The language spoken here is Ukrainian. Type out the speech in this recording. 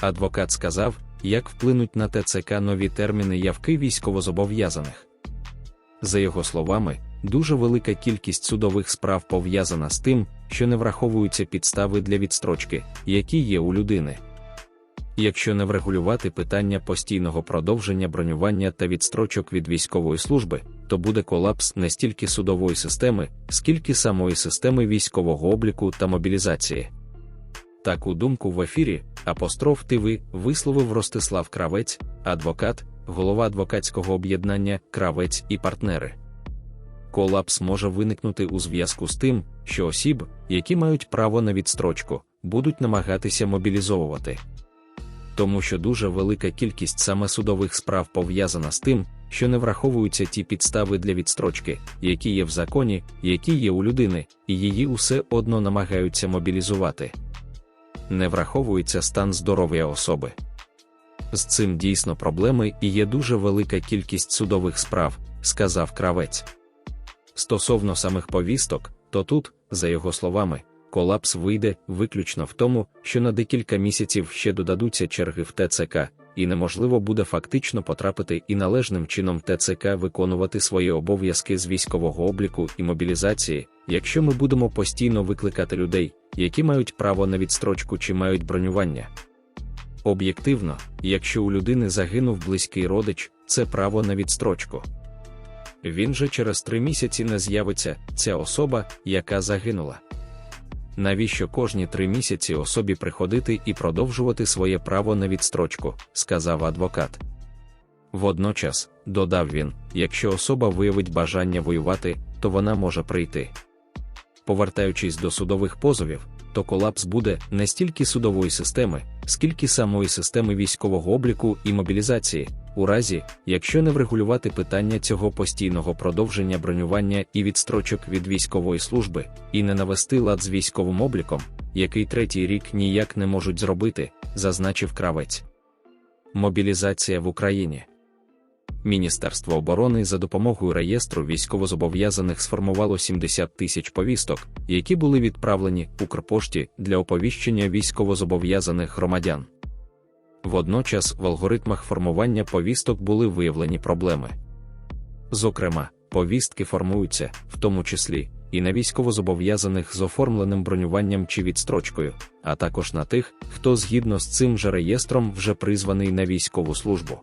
Адвокат сказав, як вплинуть на ТЦК нові терміни явки військовозобов'язаних. За його словами, дуже велика кількість судових справ пов'язана з тим, що не враховуються підстави для відстрочки, які є у людини. Якщо не врегулювати питання постійного продовження бронювання та відстрочок від військової служби, то буде колапс не стільки судової системи, скільки самої системи військового обліку та мобілізації. Таку думку в ефірі Апостроф ТВ висловив Ростислав Кравець, адвокат, голова адвокатського об'єднання Кравець і партнери. Колапс може виникнути у зв'язку з тим, що осіб, які мають право на відстрочку, будуть намагатися мобілізовувати. Тому що дуже велика кількість саме судових справ пов'язана з тим, що не враховуються ті підстави для відстрочки, які є в законі, які є у людини, і її усе одно намагаються мобілізувати. Не враховується стан здоров'я особи. З цим дійсно проблеми і є дуже велика кількість судових справ, сказав кравець. Стосовно самих повісток, то тут, за його словами, колапс вийде виключно в тому, що на декілька місяців ще додадуться черги в ТЦК, і неможливо буде фактично потрапити і належним чином ТЦК виконувати свої обов'язки з військового обліку і мобілізації, якщо ми будемо постійно викликати людей, які мають право на відстрочку чи мають бронювання. Об'єктивно, якщо у людини загинув близький родич, це право на відстрочку. Він же через три місяці не з'явиться ця особа, яка загинула. Навіщо кожні три місяці особі приходити і продовжувати своє право на відстрочку, сказав адвокат. Водночас, додав він, якщо особа виявить бажання воювати, то вона може прийти. Повертаючись до судових позовів, то колапс буде не стільки судової системи, скільки самої системи військового обліку і мобілізації, у разі, якщо не врегулювати питання цього постійного продовження бронювання і відстрочок від військової служби, і не навести лад з військовим обліком, який третій рік ніяк не можуть зробити, зазначив кравець. Мобілізація в Україні. Міністерство оборони за допомогою реєстру військовозобов'язаних сформувало 70 тисяч повісток, які були відправлені Укрпошті для оповіщення військовозобов'язаних громадян. Водночас в алгоритмах формування повісток були виявлені проблеми. Зокрема, повістки формуються, в тому числі, і на військовозобов'язаних з оформленим бронюванням чи відстрочкою, а також на тих, хто згідно з цим же реєстром вже призваний на військову службу.